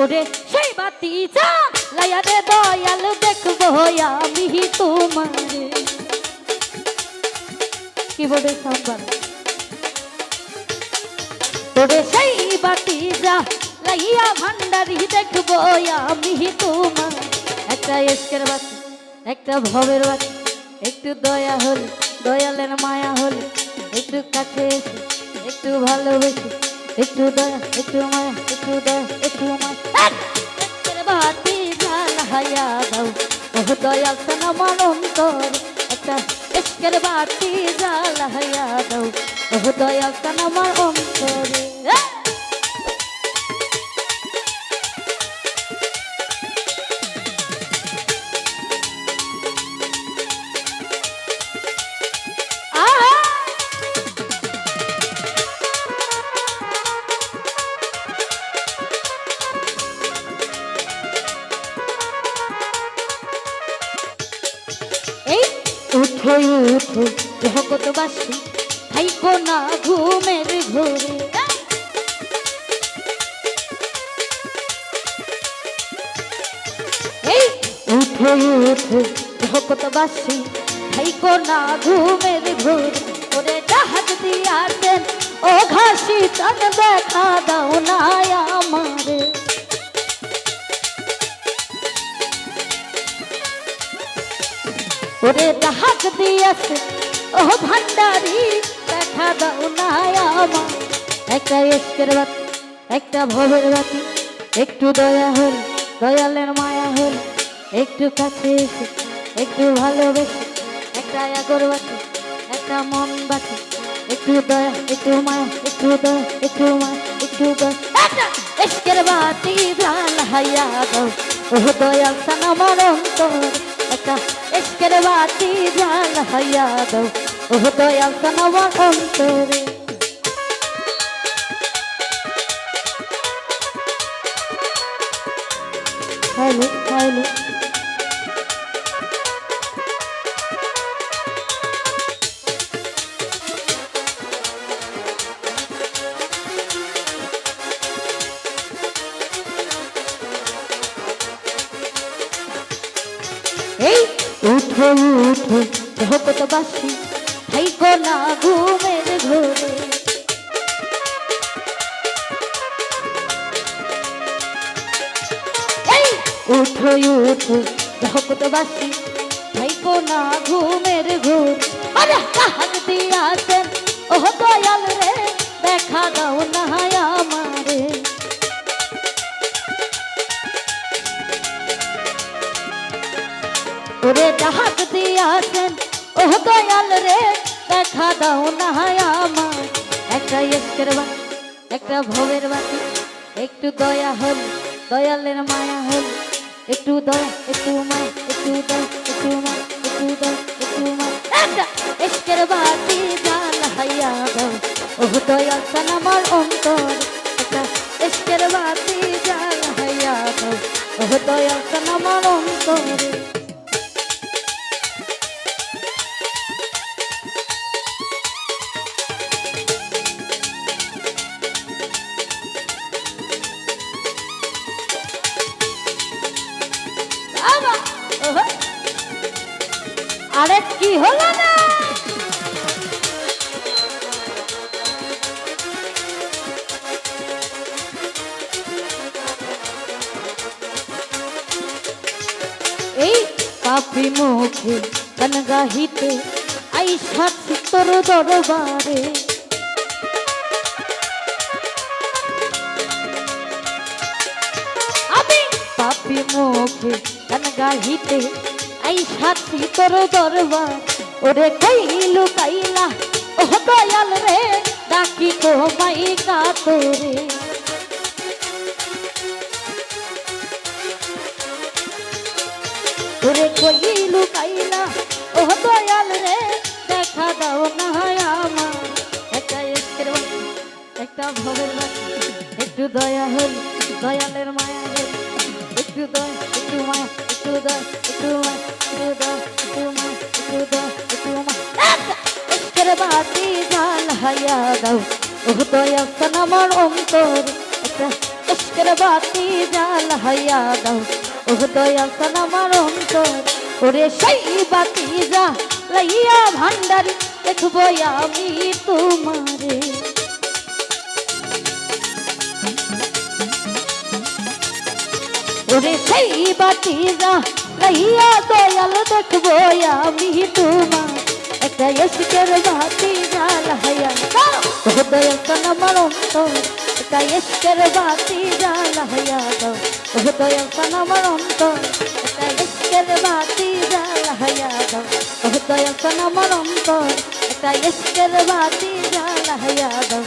ওরে সেই বাতি যা দয়াল দেখব আমি তোমারে। কিবোর্ডের সাউন্ড বাড়া ওরে সেই বাতি যা লাইয়া ভান্ডারি দেখব আমি তোমার। একটা এসকের বাতি, একটা ভবের বাতি, একটু দয়া হলে, দয়ালের মায়া হলে, একটু কাছে এসে, একটু ভালোবেসে, একটু দয়া, একটু মায়া, একটু দয়া, একটু মায়া। আমার অন্তর একটা এসকের বাতি জাল হায়া দাও দয়াল সন আমার অন্তরে। উঠো উঠো জগৎ বাসি না ঘুমের ঘরে। উঠো উঠো জগৎ বাসি থাইকো না ঘুমের ঘরে। ওরে জাহাজ দিয়াছেন ও ঘাসি তন দেখা দাও না আমারে। ওরে জাহাজ দিয়েছে। ও ভান্ডারি, দেখা দাও না একটা এসকের বাতি, একটা ভবের বাতি, একটু দয়া হল, দয়ালের মায়া হল। একটু কাছে এসে, একটু ভালোবেসে, একটা আগরবাতি, একটা মন বাতি একটু দয়া, একটু মায়া, একটু দয়া, একটু মায়া, একটু দয়া। একটা এসকের বাতি হাইয়া দাও ও দয়াল সান অন্তর একটা এসকের বাতি জাল হাইয়া দাও ও দয়াল সান আমার অন্তরে হ্যালো এই, উঠো উঠো জগৎ বাসি থাইকো না ঘুমের ঘরে। এই, উঠো উঠো জগৎ বাসি থাইকো না ঘুমের ঘোর। আরে কাহাত দিয়াছেন ডাহাত দিয়াছেন। ও দয়াল রে, দেখা দাও না আমার। একটা এসকের বাতি একটা ভবের বাতি একটু দয়া হল, দয়ালের মায়া হল। একটু দয়া, একটু মায়া, একটু দয়া, একটু মায়া, একটু দয়া, একটু মায়া। একটা এসকের বাতি জাল হাইয়া দাও। ও দয়াল সান আমার অন্তর। একটা এসকের বাতি জাল হাইয়া দাও। ও দয়াল সান আমার অন্তরে। আরে কি হলো না? এই পাপি মুখে গানগাহিতে আই সাথী তোর দরবারে। আমি পাপি মুখে গান গাহিতে আই সাথী তোর দরবার, ওরে কইলু কাইলা ও দয়াল রে, ডাকি তো মাই কাতরে ওরে কইলু কাইলা ও দয়াল রে, দেখা দাও না আমার। একটা এসকের একটা ভবের একটু দয়া হল, দয়ালের মায়া হল বাতি জাল হাইয়া দাও ও দয়া সান আমার অন্তর একটা বাতি জাল হাইয়া দাও ও দয়া সান আমার অন্তর ওরে সেই বাতি যা লাইয়া ভান্ডারি দেখব আমি তোমারে। ওরে সেই বাতি যা লাইয়া দয়াল দেখব আমি তোমার। একটা ইস্কের বাতি জাল হাইয়া দাও। ও দয়া সান আমার অন্তর একটা ইস্কের বাতি জাল হাইয়া দাও। ও দয়া সান আমার অন্তর একটা ইস্কের বাতি জাল হাইয়া দাও। ও দয়া সান আমার অন্তর একটা ইস্কের বাতি জাল হাইয়া দাও।